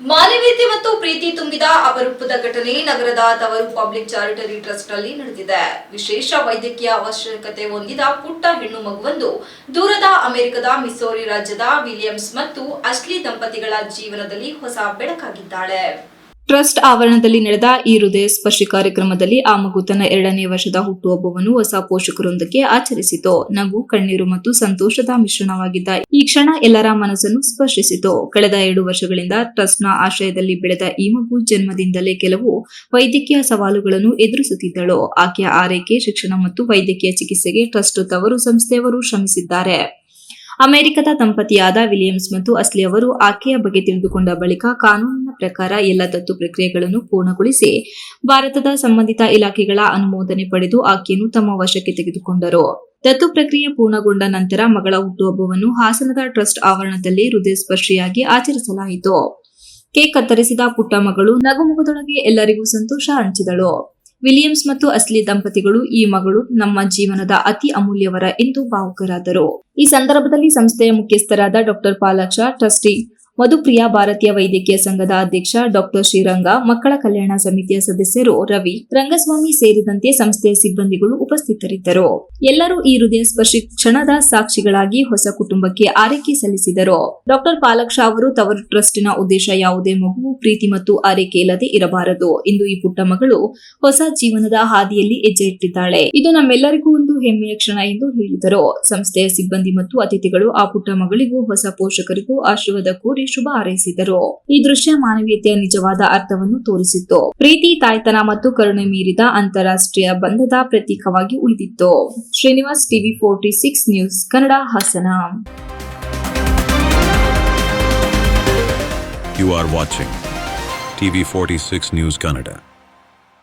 ಮಾನವೀಯತೆ ಮತ್ತು ಪ್ರೀತಿ ತುಂಬಿದ ಅಪರೂಪದ ಘಟನೆ ನಗರದ ತವರು ಪಬ್ಲಿಕ್ ಚಾರಿಟರಿ ಟ್ರಸ್ಟ್ನಲ್ಲಿ ನಡೆದಿದೆ. ವಿಶೇಷ ವೈದ್ಯಕೀಯ ಅವಶ್ಯಕತೆ ಹೊಂದಿದ ಪುಟ್ಟ ಹೆಣ್ಣು ಮಗುವೊಂದು ದೂರದ ಅಮೆರಿಕದ ಮಿಸೋರಿ ರಾಜ್ಯದ ವಿಲಿಯಮ್ಸ್ ಮತ್ತು ಅಶ್ಲಿ ದಂಪತಿಗಳ ಜೀವನದಲ್ಲಿ ಹೊಸ ಬೆಳಕಾಗಿದ್ದಾಳೆ. ಟ್ರಸ್ಟ್ ಆವರಣದಲ್ಲಿ ನಡೆದ ಈ ಹೃದಯ ಸ್ಪರ್ಶಿ ಕಾರ್ಯಕ್ರಮದಲ್ಲಿ ಆ ಮಗು ತನ್ನ ಎರಡನೇ ವರ್ಷದ ಹುಟ್ಟುಹಬ್ಬವನ್ನು ಹೊಸ ಪೋಷಕರೊಂದಿಗೆ ಆಚರಿಸಿತು. ನಗು, ಕಣ್ಣೀರು ಮತ್ತು ಸಂತೋಷದ ಮಿಶ್ರಣವಾಗಿದ್ದ ಈ ಕ್ಷಣ ಎಲ್ಲರ ಮನಸ್ಸನ್ನು ಸ್ಪರ್ಶಿಸಿತು. ಕಳೆದ ಎರಡು ವರ್ಷಗಳಿಂದ ಟ್ರಸ್ಟ್ನ ಆಶ್ರಯದಲ್ಲಿ ಬೆಳೆದ ಈ ಮಗು ಜನ್ಮದಿಂದಲೇ ಕೆಲವು ವೈದ್ಯಕೀಯ ಸವಾಲುಗಳನ್ನು ಎದುರಿಸುತ್ತಿದ್ದಳು. ಆಕೆಯ ಆರೈಕೆ, ಶಿಕ್ಷಣ ಮತ್ತು ವೈದ್ಯಕೀಯ ಚಿಕಿತ್ಸೆಗೆ ಟ್ರಸ್ಟ್ ತವರು ಸಂಸ್ಥೆಯವರು ಶ್ರಮಿಸಿದ್ದಾರೆ. ಅಮೆರಿಕದ ದಂಪತಿಯಾದ ವಿಲಿಯಮ್ಸ್ ಮತ್ತು ಅಸ್ಲಿ ಅವರು ಆಕೆಯ ಬಗ್ಗೆ ತಿಳಿದುಕೊಂಡ ಬಳಿಕ ಕಾನೂನಿನ ಪ್ರಕಾರ ಎಲ್ಲ ದತ್ತು ಪ್ರಕ್ರಿಯೆಗಳನ್ನು ಪೂರ್ಣಗೊಳಿಸಿ ಭಾರತದ ಸಂಬಂಧಿತ ಇಲಾಖೆಗಳ ಅನುಮೋದನೆ ಪಡೆದು ಆಕೆಯನ್ನು ತಮ್ಮ ವಶಕ್ಕೆ ತೆಗೆದುಕೊಂಡರು. ದತ್ತು ಪ್ರಕ್ರಿಯೆ ಪೂರ್ಣಗೊಂಡ ನಂತರ ಮಗಳ ಹುಟ್ಟುಹಬ್ಬವನ್ನು ಹಾಸನದ ಟ್ರಸ್ಟ್ ಆವರಣದಲ್ಲಿ ಹೃದಯ ಸ್ಪರ್ಶಿಯಾಗಿ ಆಚರಿಸಲಾಯಿತು. ಕೇಕ್ ಕತ್ತರಿಸಿದ ಪುಟ್ಟ ಮಗಳು ನಗುಮುಖದೊಳಗೆ ಎಲ್ಲರಿಗೂ ಸಂತೋಷ ಹಂಚಿದಳು. ವಿಲಿಯಮ್ಸ್ ಮತ್ತು ಅಸ್ಲಿ ದಂಪತಿಗಳು ಈ ಮಗಳು ನಮ್ಮ ಜೀವನದ ಅತಿ ಅಮೂಲ್ಯವರ ಎಂದು ಭಾವುಕರಾದರು. ಈ ಸಂದರ್ಭದಲ್ಲಿ ಸಂಸ್ಥೆಯ ಮುಖ್ಯಸ್ಥರಾದ ಡಾಕ್ಟರ್ ಪಾಲಾಕ್ಷ, ಟ್ರಸ್ಟಿ ಮಧುಪ್ರಿಯ ಭಾರತೀಯ ವೈದ್ಯಕೀಯ ಸಂಘದ ಅಧ್ಯಕ್ಷ ಡಾಕ್ಟರ್ ಶ್ರೀರಂಗ, ಮಕ್ಕಳ ಕಲ್ಯಾಣ ಸಮಿತಿಯ ಸದಸ್ಯರು ರವಿ, ರಂಗಸ್ವಾಮಿ ಸೇರಿದಂತೆ ಸಂಸ್ಥೆಯ ಸಿಬ್ಬಂದಿಗಳು ಉಪಸ್ಥಿತರಿದ್ದರು. ಎಲ್ಲರೂ ಈ ಹೃದಯ ಸ್ಪರ್ಶಿ ಕ್ಷಣದ ಸಾಕ್ಷಿಗಳಾಗಿ ಹೊಸ ಕುಟುಂಬಕ್ಕೆ ಆರೈಕೆ ಸಲ್ಲಿಸಿದರು. ಡಾಕ್ಟರ್ ಪಾಲಕ್ಷ ಅವರು ತವರು ಟ್ರಸ್ಟ್ನ ಉದ್ದೇಶ ಯಾವುದೇ ಮಗುವು ಪ್ರೀತಿ ಮತ್ತು ಆರೈಕೆ ಇಲ್ಲದೆ ಇರಬಾರದು. ಇಂದು ಈ ಪುಟ್ಟ ಮಗಳು ಹೊಸ ಜೀವನದ ಹಾದಿಯಲ್ಲಿ ಹೆಜ್ಜೆ ಇಟ್ಟಿದ್ದಾಳೆ. ಇದು ನಮ್ಮೆಲ್ಲರಿಗೂ ಒಂದು ಹೆಮ್ಮೆಯ ಕ್ಷಣ ಎಂದು ಹೇಳಿದರು. ಸಂಸ್ಥೆಯ ಸಿಬ್ಬಂದಿ ಮತ್ತು ಅತಿಥಿಗಳು ಆ ಪುಟ್ಟ ಮಗಳಿಗೂ, ಹೊಸ ಪೋಷಕರಿಗೂ ಆಶೀರ್ವಾದ ಕೋರಿ ಶುಭ ಹಾರೈಸಿದರು. ಈ ದೃಶ್ಯ ಮಾನವೀಯತೆಯ ನಿಜವಾದ ಅರ್ಥವನ್ನು ತೋರಿಸಿತ್ತು. ಪ್ರೀತಿ, ತಾಯ್ತನ ಮತ್ತು ಕರುಣೆ ಮೀರಿದ ಅಂತಾರಾಷ್ಟ್ರೀಯ ಬಂಧದ ಪ್ರತೀಕವಾಗಿ ಉಳಿದಿತ್ತು. Srinivas TV forty six news Kannada Hassan. You are watching TV46 News Kannada.